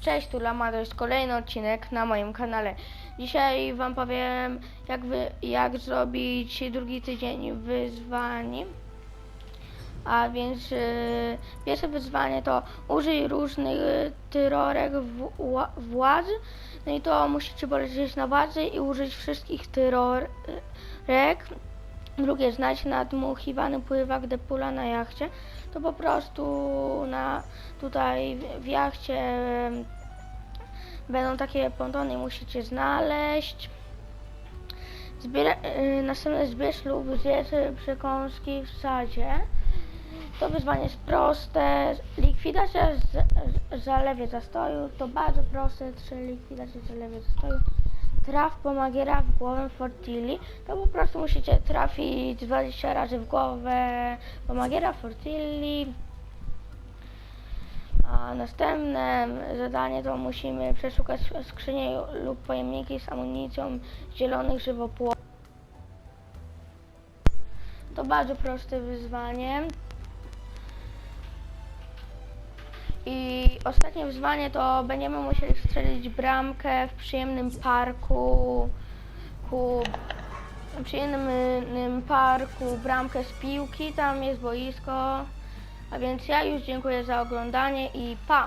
Cześć, tu Lama, to jest kolejny odcinek na moim kanale. Dzisiaj wam powiem, jak, wy, jak zrobić drugi tydzień wyzwań. A więc yy, pierwsze wyzwanie to użyj różnych tyrorek władz. No i to musicie polecieć na władzy i użyć wszystkich tyrorek. Drugie, znajdź nadmuchiwany pływak Depula na jachcie. To po prostu na tutaj w- jachcie będą takie pontony musicie znaleźć. Zbiera, y, następne zbierz lub zjedz przekąski w sadzie. To wyzwanie jest proste. Likwidacja z, zalewie zastoju to bardzo proste. Trzy likwidacje zalewie zastoju. Traf pomagiera w głowę Fortilli. To po prostu musicie trafić 20 razy w głowę pomagiera Fortilli. A następne zadanie to musimy przeszukać skrzynie lub pojemniki z amunicją zielonych żywopłotów. To bardzo proste wyzwanie. I ostatnie wyzwanie to będziemy musieli strzelić bramkę w przyjemnym parku, ku, w przyjemnym parku, bramkę z piłki, tam jest boisko. A więc ja już dziękuję za oglądanie i pa!